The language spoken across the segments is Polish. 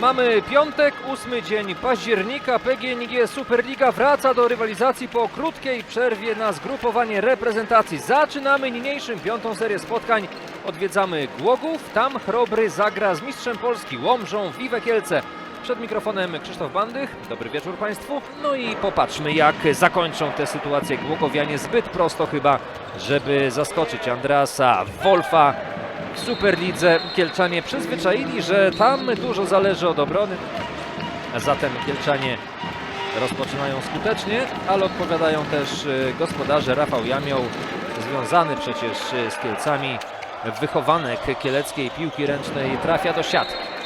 Mamy piątek, ósmy dzień października. PGNiG Superliga wraca do rywalizacji po krótkiej przerwie na zgrupowanie reprezentacji. Zaczynamy niniejszym piątą serię spotkań. Odwiedzamy Głogów. Tam Chrobry zagra z mistrzem Polski Łomżą Wiwe Kielce. Przed mikrofonem Krzysztof Bandych. Dobry wieczór Państwu. No i popatrzmy, jak zakończą tę sytuację Głogowianie. Zbyt prosto chyba, żeby zaskoczyć Andrasa, Wolfa. Superlidze Kielczanie przyzwyczaili, że tam dużo zależy od obrony. Zatem Kielczanie rozpoczynają skutecznie, ale odpowiadają też y, gospodarze Rafał Jamioł, związany przecież y, z Kielcami, wychowanek kieleckiej piłki ręcznej, trafia do siatki.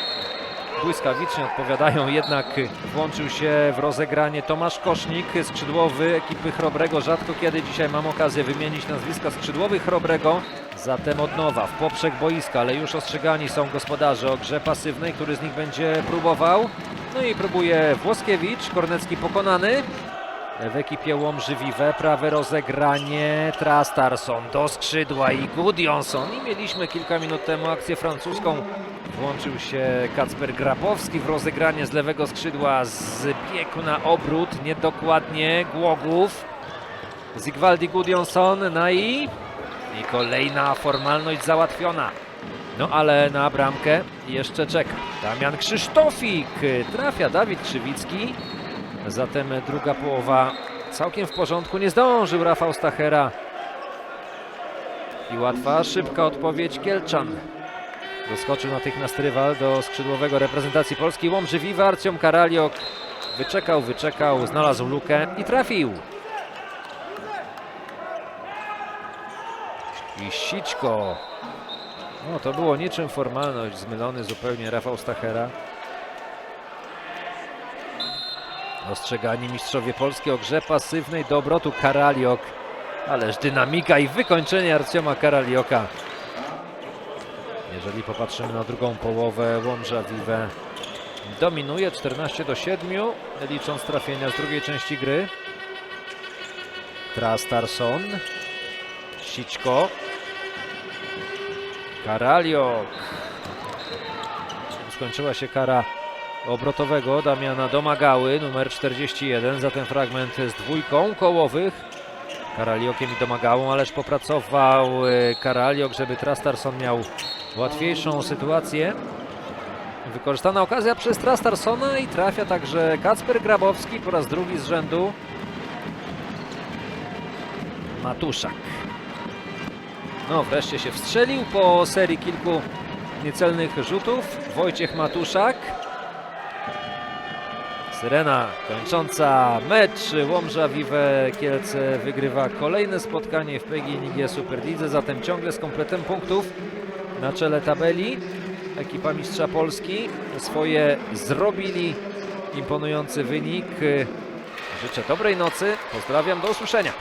Błyskawicznie odpowiadają, jednak włączył się w rozegranie Tomasz Kosznik, skrzydłowy ekipy Chrobrego. Rzadko kiedy dzisiaj mam okazję wymienić nazwiska skrzydłowych Chrobrego. Zatem od nowa w poprzek boiska, ale już ostrzegani są gospodarze o grze pasywnej, który z nich będzie próbował. No i próbuje Włoskiewicz, Kornecki pokonany. W ekipie Łomży Vive prawe rozegranie Trastarson do skrzydła i Gudjonsson. I mieliśmy kilka minut temu akcję francuską. Włączył się Kacper Grabowski w rozegranie z lewego skrzydła z biegu na obrót. Niedokładnie Głogów. Zigwaldi Gudjonsson, no i, i kolejna formalność załatwiona. No ale na bramkę jeszcze czeka Damian Krzysztofik. Trafia Dawid Krzywicki. Zatem druga połowa całkiem w porządku. Nie zdążył Rafał Stachera. I łatwa, szybka odpowiedź Kielczan. Doskoczył natychmiast rywal do skrzydłowego reprezentacji Polski. Łomży Arciom Karaliok. Wyczekał, wyczekał, znalazł lukę i trafił. I Sićko. No to było niczym formalność. Zmylony zupełnie Rafał Stachera. Ostrzegani mistrzowie Polski o grze pasywnej do obrotu Karaliok. Ależ dynamika i wykończenie Arcioma Karalioka. Jeżeli popatrzymy na drugą połowę, Łomża Vive dominuje 14 do 7, licząc trafienia z drugiej części gry. Trastarson, Sićko, Karaliok. Skończyła się kara obrotowego Damiana Domagały, numer 41, zatem fragment z dwójką kołowych. Karaliokiem i Domagałą, ależ popracował e, Karaliok, żeby Trastarson miał łatwiejszą sytuację. Wykorzystana okazja przez Trastarsona i trafia także Kacper Grabowski po raz drugi z rzędu. Matuszak. No wreszcie się wstrzelił po serii kilku niecelnych rzutów. Wojciech Matuszak. Syrena kończąca mecz. Łomża Vive Kielce wygrywa kolejne spotkanie w PGNiG Superlidze, zatem ciągle z kompletem punktów na czele tabeli. Ekipa mistrza Polski swoje zrobili. Imponujący wynik. Życzę dobrej nocy. Pozdrawiam, do usłyszenia.